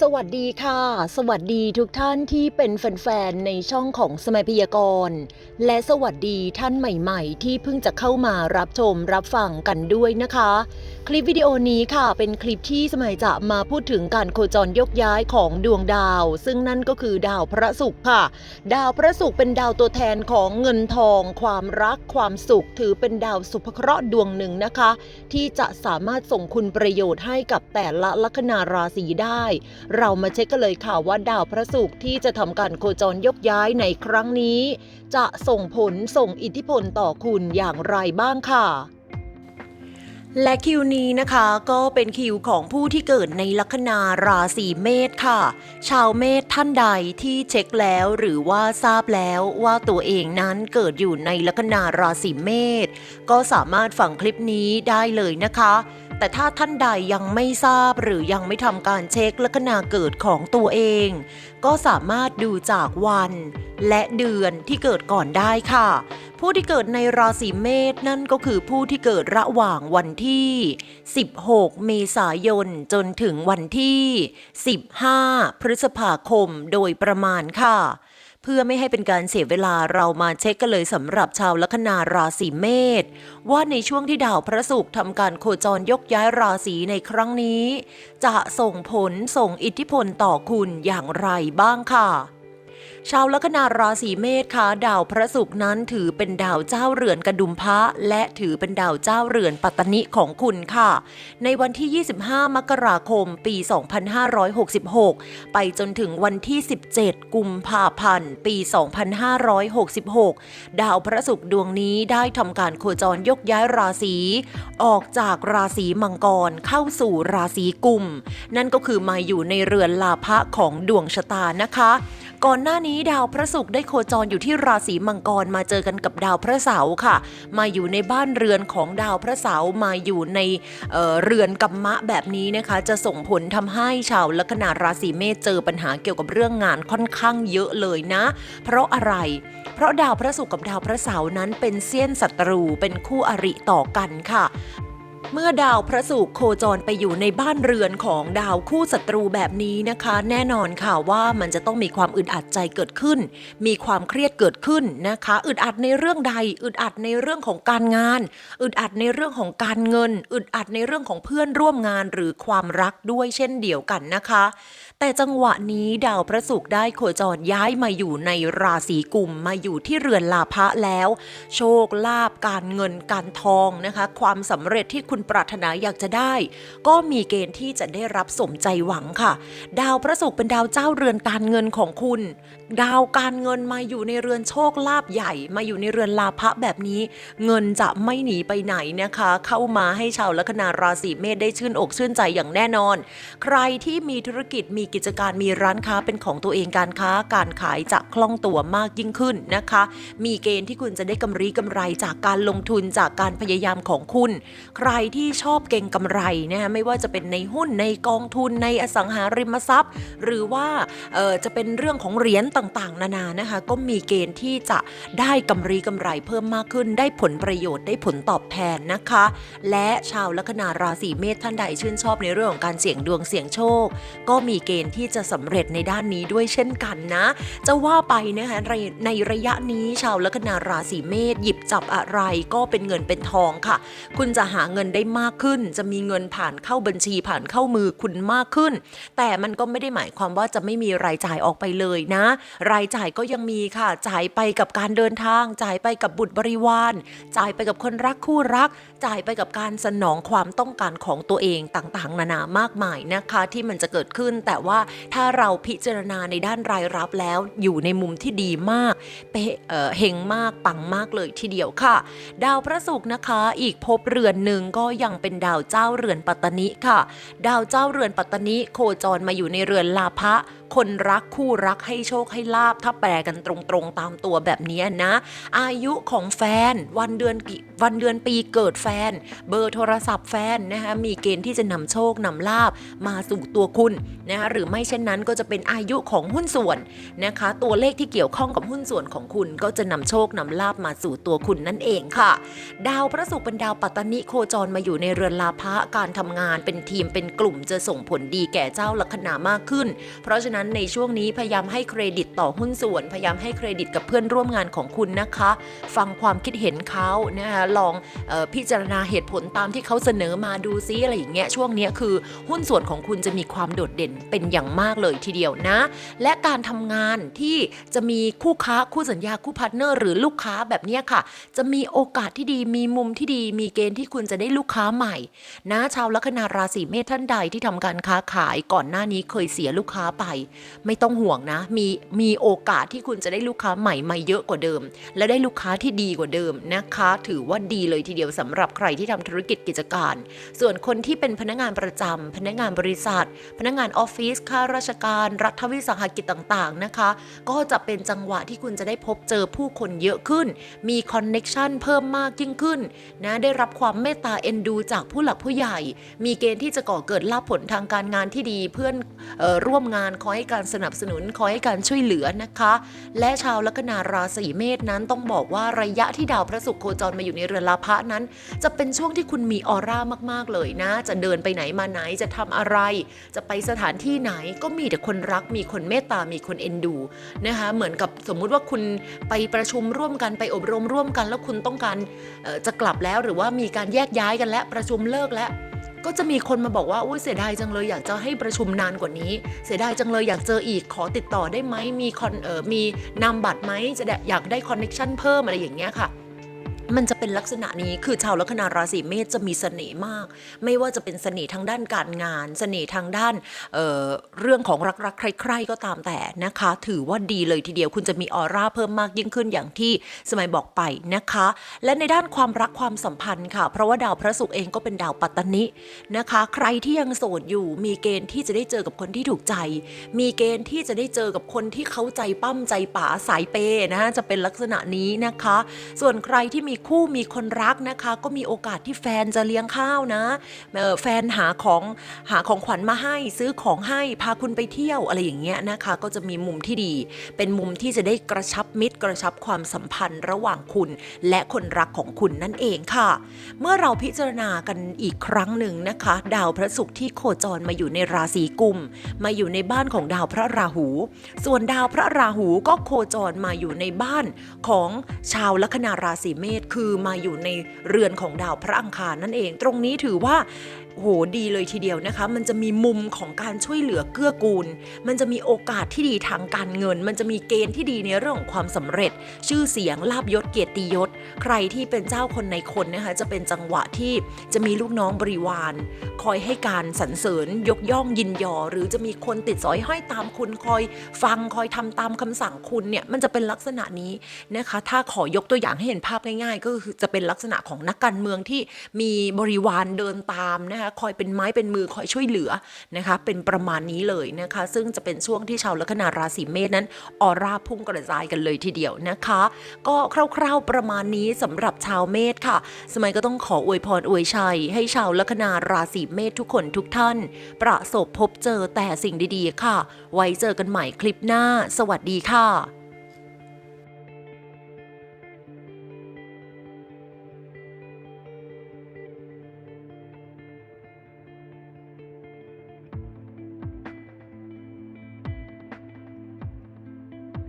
สวัสดีค่ะ สวัสดีทุกท่านที่เป็นแฟนๆ ในช่องของสมัยพยากรณ์และสวัสดีท่านใหม่ๆ ที่เพิ่งจะเข้ามารับชมรับฟังกันด้วยนะคะ คลิปวิดีโอนี้ค่ะเป็นคลิปที่สมัยจะมาพูดถึงการโคจรยกย้ายของดวงดาว ซึ่งนั่นก็คือดาวพระศุกร์ค่ะ ดาวพระศุกร์เป็นดาวตัวแทนของเงินทอง ความรักความสุข ถือเป็นดาวสุภเคราะห์ดวงหนึ่งนะคะ ที่จะสามารถส่งคุณประโยชน์ให้กับแต่ละลัคนาราศีได้เรามาเช็คกันเลยค่ะว่าดาวพระศุกร์ที่จะทำการโคจรยกย้ายในครั้งนี้ จะส่งผลส่งอิทธิพลต่อคุณอย่างไรบ้างค่ะและคิวนี้นะคะก็เป็นคิวของผู้ที่เกิดในลัคนาราศีเมษค่ะ ชาวเมษท่านใดที่เช็คแล้วหรือว่าทราบแล้วว่าตัวเองนั้นเกิดอยู่ในลัคนาราศีเมษก็สามารถฟังคลิปนี้ได้เลยนะคะ แต่ถ้าท่านใดยังไม่ทราบหรือยังไม่ทำการเช็คลัคนาเกิดของตัวเอง ก็สามารถดูจากวัน และเดือนที่เกิดก่อนได้ค่ะ ผู้ที่เกิดในราศีเมษนั่นก็คือผู้ที่เกิดระหว่างวันที่ 16 เมษายนจนถึงวันที่ 15 พฤษภาคมโดยประมาณค่ะ พื่อไม่ให้เป็นการเสียเวลาเรามาเช็คกันเลยสำหรับชาวลัคนาราศีเมษว่าในช่วงที่ดาวพระศุกร์ทำการโคจรยกย้ายราศีในครั้งนี้ จะส่งผลส่งอิทธิพลต่อคุณอย่างไรบ้างค่ะ ชาวลัคนาราศีเมษค่ะดาวพระศุกร์นั้นถือเป็นดาวเจ้าเรือนกระดุมพระและถือเป็นดาวเจ้าเรือนปัตตนิของคุณค่ะ ในวันที่ 25 มกราคม ปี 2566 ไปจนถึงวันที่ 17 กุมภาพันธ์ ปี 2566 ดาวพระศุกร์ดวงนี้ได้ทำการโคจรยกย้ายราศีออกจากราศีมังกรเข้าสู่ราศีกุม นั่นก็คือมาอยู่ในเรือนลาภะของดวงชะตานะคะ ก่อนหน้านี้ดาวพระศุกร์ได้โคจรอยู่ที่ราศีมังกรมาเจอกันกับดาวพระเสาร์ค่ะ มาอยู่ในบ้านเรือนของดาวพระเสาร์มาอยู่ในเเรือนกัมมะแบบนี้นะคะ จะส่งผลทำให้ชาวลัคนาราศีเมษเจอปัญหาเกี่ยวกับเรื่องงานค่อนข้างเยอะเลยนะ เพราะอะไร เพราะดาวพระศุกร์กับดาวพระเสาร์นั้นเป็นเสี้ยนศัตรูเป็นคู่อริต่อกันค่ะ เมื่อดาวพระศุกร์โคจรไปอยู่ในบ้านเรือนของดาวคู่ศัตรูแบบนี้นะคะ แน่นอนค่ะว่ามันจะต้องมีความอึดอัดใจเกิดขึ้น มีความเครียดเกิดขึ้นนะคะ อึดอัดในเรื่องใด อึดอัดในเรื่องของการงาน อึดอัดในเรื่องของการเงิน อึดอัดในเรื่องของเพื่อนร่วมงานหรือความรักด้วยเช่นเดียวกันนะคะ แต่จังหวะนี้ดาวพระศุกร์ได้โคจรย้ายมาอยู่ในราศีกุมมาอยู่ที่เรือนลาภะแล้ว โชคลาภการเงินการทองนะคะ ความสำเร็จที่คุณปรารถนาอยากจะได้ ก็มีเกณฑ์ที่จะได้รับสมใจหวังค่ะ ดาวพระศุกร์เป็นดาวเจ้าเรือนการเงินของคุณ ดาวการเงินมาอยู่ในเรือนโชคลาภใหญ่ มาอยู่ในเรือนลาภะแบบนี้ เงินจะไม่หนีไปไหนนะคะ เข้ามาให้ชาวลัคนาราศีเมษได้ชื่นอกชื่นใจอย่างแน่นอน ใครที่มีธุรกิจมีกิจการมีร้านค้าเป็นของตัวเองการค้าการขายจะคล่องตัวมากยิ่งขึ้นนะคะ มีเกณฑ์ที่คุณจะได้กำไรกำไรจากการลงทุนจากการพยายามของคุณ ใครที่ชอบเก่งกำไรนะคะไม่ว่าจะเป็นในหุ้นในกองทุนในอสังหาริมทรัพย์ หรือว่าจะเป็นเรื่องของเหรียญต่างๆ นานานะคะก็มีเกณฑ์ที่จะได้กำไรกำไรเพิ่มมากขึ้น ได้ผลประโยชน์ได้ผลตอบแทนนะคะ และชาวลัคนาราศีเมษท่านใดชื่นชอบในเรื่องของการเสี่ยงดวงเสี่ยงโชค ก็มีเกณฑ์ที่จะสำเร็จในด้านนี้ด้วยเช่นกันนะ จะว่าไปนะคะในระยะนี้ชาวลัคนาราศีเมษหยิบจับอะไรก็เป็นเงินเป็นทองค่ะ คุณจะหาเงินได้มากขึ้น จะมีเงินผ่านเข้าบัญชีผ่านเข้ามือคุณมากขึ้น แต่มันก็ไม่ได้หมายความว่าจะไม่มีรายจ่ายออกไปเลยนะ รายจ่ายก็ยังมีค่ะ จ่ายไปกับการเดินทาง จ่ายไปกับบุตรบริวาร จ่ายไปกับคนรักคู่รัก จ่ายไปกับการสนองความต้องการของตัวเองต่างๆ นานามากมายนะคะที่มันจะเกิดขึ้น แต่ว่าถ้าเราพิจารณาในด้านรายรับแล้วอยู่ในมุมที่ดีมากเปะเออเฮงมากปังมากเลยทีเดียวค่ะ ดาวพระศุกร์นะคะ อีกภพเรือนหนึ่งก็ยังเป็นดาวเจ้าเรือนปัตตนิค่ะ ดาวเจ้าเรือนปัตตนิโคจรมาอยู่ในเรือนลาภะคนรักคู่รักให้โชคให้ลาบถ้าแปลกันตรงๆตามตัวแบบนี้นะ อายุของแฟนวันเดือนกี่วันเดือนปีเกิดแฟน เบอร์โทรศัพท์แฟนนะคะมีเกณฑ์ที่จะนำโชคนำลาบมาสู่ตัวคุณนะคะหรือไม่เช่นนั้นก็จะเป็นอายุของหุ้นส่วนนะคะ ตัวเลขที่เกี่ยวข้องกับหุ้นส่วนของคุณก็จะนำโชคนำลาบมาสู่ตัวคุณนั่นเองค่ะ ดาวพระศุกร์เป็นดาวปัตตนิโคจรมาอยู่ในเรือนลาภะการทำงานเป็นทีมเป็นกลุ่มจะส่งผลดีแก่เจ้าลัคนามากขึ้น เพราะฉะนั้นในช่วงนี้พยายามให้เครดิตต่อหุ้นส่วน พยายามให้เครดิตกับเพื่อนร่วมงานของคุณนะคะ ฟังความคิดเห็นเขานะคะลองออพิจารณาเหตุผลตามที่เขาเสนอมาดูซิอะไรอย่างเงี้ยช่วงนี้คือหุ้นส่วนของคุณจะมีความโดดเด่นเป็นอย่างมากเลยทีเดียวนะ และการทำงานที่จะมีคู่ค้าคู่สัญญาคู่พาร์ทเนอร์หรือลูกค้าแบบเนี้ยค่ะ จะมีโอกาสที่ดีมีมุมที่ดี มีเกณฑ์ที่คุณจะได้ลูกค้าใหม่ นะชาวลัคนาราศีเมษท่านใดที่ทำการค้าขายก่อนหน้านี้เคยเสียลูกค้าไปไม่ต้องห่วงนะ มีมีโอกาสที่คุณจะได้ลูกค้าใหม่มาเยอะกว่าเดิม และได้ลูกค้าที่ดีกว่าเดิมนะคะ ถือว่าดีเลยทีเดียวสำหรับใครที่ทำธุรกิจกิจการ ส่วนคนที่เป็นพนักงานประจำพนักงานบริษัท พนักงานออฟฟิศข้าราชการ รัฐวิสาหกิจต่างๆนะคะ ก็จะเป็นจังหวะที่คุณจะได้พบเจอผู้คนเยอะขึ้น มีคอนเน็ชันเพิ่มมากยิ่งขึ้นนะได้รับความเมตตาเอ็นดูจากผู้หลักผู้ใหญ่ มีเกณฑ์ที่จะก่อเกิดลาภผลทางการงานที่ดีเพื่อนออร่วมงานคอยให้การสนับสนุนคอยให้การช่วยเหลือนะคะ และชาวลัคนาราศีเมษนั้นต้องบอกว่าระยะที่ดาวพระศุกร์โคจรมาอยู่ในเรือนลาภะนั้น จะเป็นช่วงที่คุณมีออร่ามากๆเลยนะ จะเดินไปไหนมาไหนจะทำอะไร จะไปสถานที่ไหนก็มีแต่คนรัก มีคนเมตตา มีคนเอ็นดูนะคะเหมือนกับสมมุติว่าคุณไปประชุมร่วมกันไปอบรมร่วมกัน แล้วคุณต้องการจะกลับแล้วหรือว่ามีการแยกย้ายกันและประชุมเลิกแล้ว ก็จะมีคนมาบอกว่าอุ้ยเสียดายจังเลยอยากจะให้ประชุมนานกว่านี้ เสียดายจังเลยอยากเจออีกขอติดต่อได้ไหมมีคอนเออมีนามบัตรไหมจะอยากได้คอนเน็ชันเพิ่มอะไรอย่างเงี้ยค่ะ มันจะเป็นลักษณะนี้คือชาวลัคนาราศีเมษจะมีเสน่ห์มาก ไม่ว่าจะเป็นเสน่ห์ทางด้านการงาน เสน่ห์ทางด้านเอ่อเรื่องของรักๆใครๆก็ตามแต่นะคะ ถือว่าดีเลยทีเดียวคุณจะมีออร่าเพิ่มมากยิ่งขึ้นอย่างที่สมัยบอกไปนะคะ และในด้านความรักความสัมพันธ์ค่ะ เพราะว่าดาวพระศุกร์เองก็เป็นดาวปัตตนินะคะ ใครที่ยังโสดอยู่ มีเกณฑ์ที่จะได้เจอกับคนที่ถูกใจ มีเกณฑ์ที่จะได้เจอกับคนที่เขาใจปั้มใจป๋าสายเปย์นะจะเป็นลักษณะนี้นะคะ ส่วนใครที่มีคู่มีคนรักนะคะ ก็มีโอกาสที่แฟนจะเลี้ยงข้าวนะแฟนหาของหาของขวัญมาให้ซื้อของให้พาคุณไปเที่ยวอะไรอย่างเงี้ยนะคะ ก็จะมีมุมที่ดี เป็นมุมที่จะได้กระชับมิตร กระชับความสัมพันธ์ระหว่างคุณ และคนรักของคุณนั่นเองค่ะ เมื่อเราพิจารณากันอีกครั้งหนึ่งนะคะ ดาวพระศุกร์ที่โคจรมาอยู่ในราศีกุม มาอยู่ในบ้านของดาวพระราหู ส่วนดาวพระราหูก็โคจรมาอยู่ในบ้านของชาวลัคนาราศีเมษคือมาอยู่ในเรือนของดาวพระอังคารนั่นเอง ตรงนี้ถือว่า โหดีเลยทีเดียวนะคะ มันจะมีมุมของการช่วยเหลือเกื้อกูล มันจะมีโอกาสที่ดีทางการเงิน มันจะมีเกณฑ์ที่ดีในเรื่องของความสำเร็จ ชื่อเสียงลาบยศเกียรติยศ ใครที่เป็นเจ้าคนในคนนะคะจะเป็นจังหวะที่จะมีลูกน้องบริวาร คอยให้การสรรเสริญยกย่องยินยอ หรือจะมีคนติดสอยห้อยตามคุณคอยฟังคอยทำตามคำสั่งคุณเนี่ยมันจะเป็นลักษณะนี้นะคะ ถ้าขอยกตัวอย่างให้เห็นภาพง่าย ๆ ก็คือจะเป็นลักษณะของนักการเมืองที่มีบริวารเดินตามนะคะคอยเป็นไม้เป็นมือคอยช่วยเหลือนะคะเป็นประมาณนี้เลยนะคะ ซึ่งจะเป็นช่วงที่ชาวลัคนาราศีเมษนั้นออร่าพุ่งกระจายกันเลยทีเดียวนะคะ ก็คร่าวๆประมาณนี้สำหรับชาวเมษค่ะ สมัยก็ต้องขออวยพรอวยชัย ให้ชาวลัคนาราศีเมษทุกคนทุกท่าน ประสบพบเจอแต่สิ่งดีๆค่ะ ไว้เจอกันใหม่คลิปหน้า สวัสดีค่ะ